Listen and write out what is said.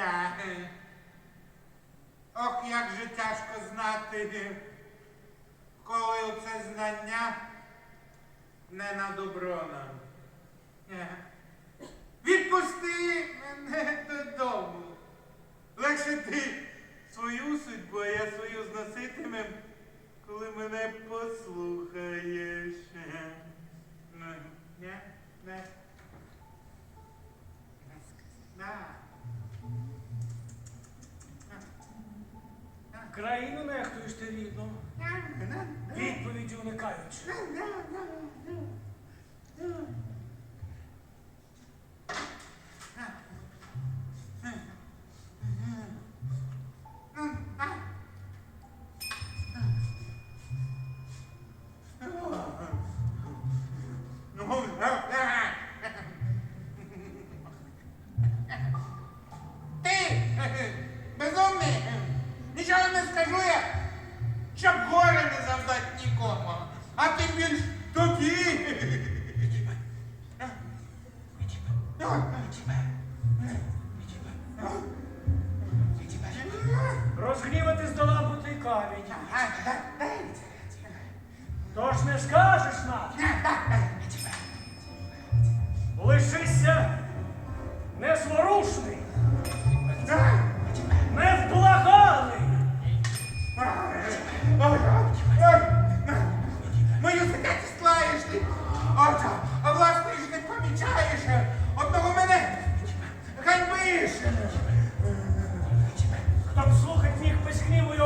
Ня. Ох, як же тяжко знати, коли це знання не на добро нам. Країну нехтуєш ти рідну, відповіді уникаючи. Нікому, а тим більш тобі. Розгнівати здолав бутий камінь. Тож не скажеш нам. Лишися незворушний, невблаганий. А, а власне ж не помічаєш, одного мене ганьбиш. Хто б слухать міг без гніву й